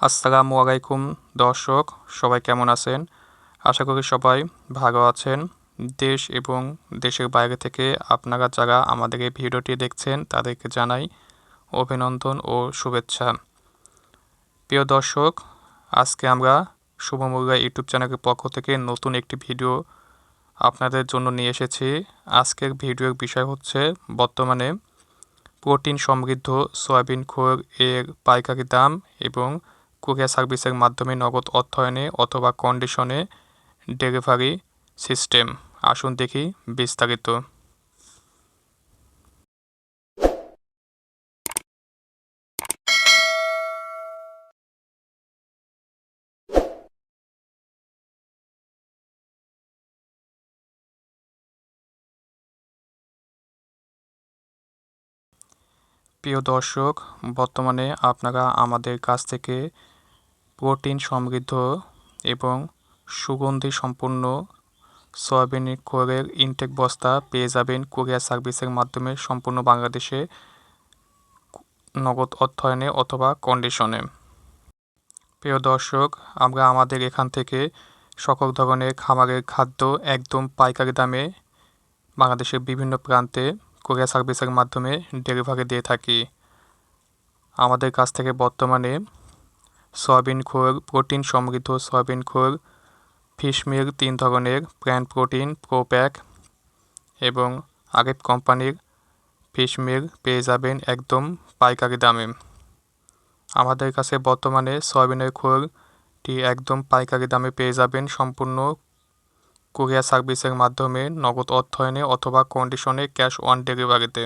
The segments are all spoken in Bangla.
আসসালামু আলাইকুম, দর্শক, সবাই কেমন আছেন? আশা করি সবাই ভালো আছেন। দেশ এবং দেশের বাইরে থেকে আপনারা যারা আমাদের এই ভিডিওটি দেখছেন, তাদেরকে জানাই অভিনন্দন ও শুভেচ্ছা। প্রিয় দর্শক, আজকে আমরা শুভমুল্লা ইউটিউব চ্যানেলের পক্ষ থেকে নতুন একটি ভিডিও আপনাদের জন্য নিয়ে এসেছি। আজকের ভিডিওর বিষয় হচ্ছে, বর্তমানে প্রোটিন সমৃদ্ধ সয়াবিন খোর এর পাইকারি দাম এবং কুরিয়ার সার্ভিসের মাধ্যমে নগদ অর্থায়নে অথবা কন্ডিশনে ডেলিভারি সিস্টেম আসুন দেখি বিস্তারিত। প্রিয় দর্শক, বর্তমানে আপনারা আমাদের কাছ থেকে প্রোটিন সমৃদ্ধ এবং সুগন্ধি সম্পন্ন সয়াবিন কোরের ইনটেক বস্তা পেয়ে যাবেন কুরিয়ার সার্ভিসের মাধ্যমে সম্পূর্ণ বাংলাদেশে নগদ অর্থায়নে অথবা কন্ডিশনে প্রিয় দর্শক, আমরা আমাদের এখান থেকে সকল ধরনের খামারের খাদ্য একদম পাইকারি দামে বাংলাদেশের বিভিন্ন প্রান্তে কোরিয়া সার্ভিসের মাধ্যমে ডেলিভারি দিয়ে থাকি। আমাদের কাছ থেকে বর্তমানে সয়াবিন খোর প্রোটিন সমৃদ্ধ সয়াবিন খোর ফিশ মিল তিন ধরনের প্ল্যান প্রোটিন, প্রোপ্যাক এবং আগেব কোম্পানির ফিশ মিল পেয়ে যাবেন একদম পাইকারি দামে। আমাদের কাছে বর্তমানে সয়াবিনের খোরটি একদম পাইকারি দামে পেয়ে যাবেন সম্পূর্ণ কুরিয়ার সার্ভিসের মাধ্যমে, নগদ অর্থায়নে অথবা কন্ডিশনে ক্যাশ অন ডেলিভারিতে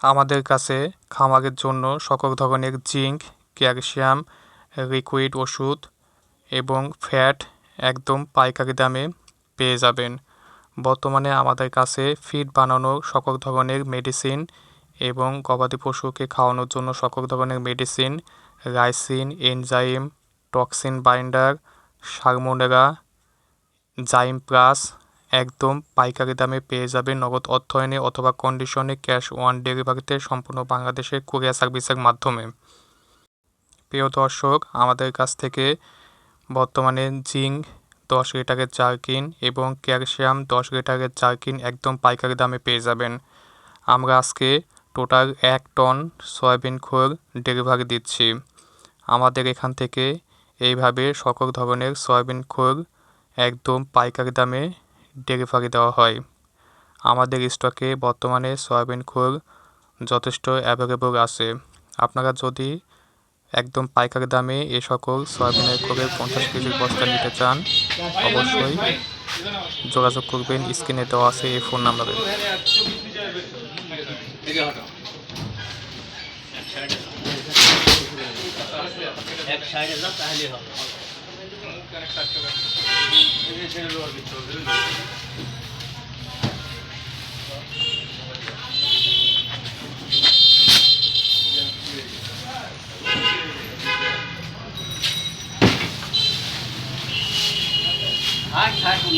আমাদের কাছে খামারের জন্য সকল ধরনের জিঙ্ক ক্যালসিয়াম, লিকুইড ওষুধ এবং ফ্যাট একদম পাইকারি দামে পেয়ে যাবেন। বর্তমানে আমাদের কাছে ফিড বানানো সকল ধরনের মেডিসিন এবং গবাদি পশুকে খাওয়ানোর জন্য সকল ধরনের medicine, ricin, enzyme, toxin binder সারমোনেরা জাইম প্লাস একদম পাইকারি দামে পেয়ে যাবেন নগদ অর্থায়নে অথবা কন্ডিশনে ক্যাশ ওয়ান ডেলিভারিতে সম্পূর্ণ বাংলাদেশের কুরিয়ার সার্ভিসের মাধ্যমে। প্রিয় দর্শক, আমাদের কাছ থেকে বর্তমানে জিঙ্ক দশ লিটারের জার্কিন এবং ক্যালসিয়াম দশ লিটারের জার্কিন একদম পাইকারি দামে পেয়ে যাবেন। আমরা আজকে টোটাল এক টন সয়াবিন খোর ডেলিভারি দিচ্ছি। আমাদের এখান থেকে এইভাবে সকল ধরনের সয়াবিন খোর একদম পাইকারি দামে ডেলিভারি দেওয়া হয়। আমাদের স্টকে বর্তমানে সয়াবিন খোর যথেষ্ট অ্যাভেলেবল আছে। আপনারা যদি একদম পাইকারি দামে এ সকল সয়াবিনের খোরে পঞ্চাশ কেজির বস্তা নিতে চান, অবশ্যই যোগাযোগ করবেন, স্ক্রিনে দেওয়া আছে এই ফোন নাম্বারে। এক সাইডে যাও তাহলে হবে हाथ हाथ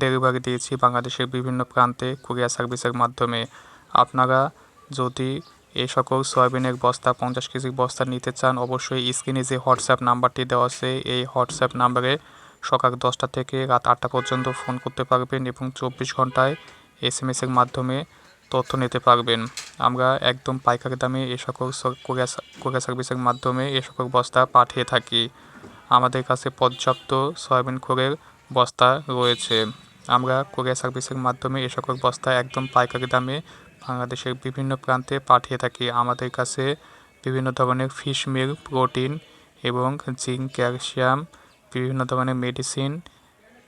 ডেলিভারি দিয়েছি। বাংলাদেশের বিভিন্ন প্রান্তে কুরিয়ার সার্ভিসের মাধ্যমে। আপনারা যদি এই সকল সয়াবিনের বস্তা, পঞ্চাশ কেজির বস্তা নিতে চান, অবশ্যই স্ক্রিনে যে হোয়াটসঅ্যাপ নাম্বারটি দেওয়া আছে, এই হোয়াটসঅ্যাপ নাম্বারে সকাল দশটা থেকে রাত আটটা পর্যন্ত ফোন করতে পারবেন এবং চব্বিশ ঘন্টায় এস এম এসের মাধ্যমে তথ্য নিতে পারবেন। আমরা একদম পাইকারি দামে এ সকল কুরিয়ার সার্ভিসের মাধ্যমে এ সকল বস্তা পাঠিয়ে থাকি। আমাদের কাছে পর্যাপ্ত সয়াবিন খোরের বস্তা রয়েছে। আমরা কুরিয়ার সার্ভিসের মাধ্যমে এ সকল বস্তা একদম পাইকারি দামে বাংলাদেশের বিভিন্ন প্রান্তে পাঠিয়ে থাকি। আমাদের কাছে বিভিন্ন ধরনের ফিশ মিল, প্রোটিন এবং জিঙ্ক, ক্যালসিয়াম, বিভিন্ন ধরনের medicine,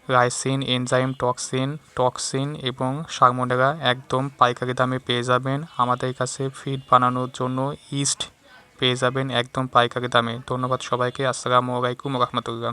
ricin, enzyme, toxin toxin এবং সারমোনেরা একদম পাইকারি দামে পেয়ে যাবেন। আমাদের কাছে ফিড বানানোর জন্য ইস্ট পেয়ে যাবেন একদম পাইকারি দামে। ধন্যবাদ সবাইকে। আসসালামু আলাইকুম রহমতুল্লাহ।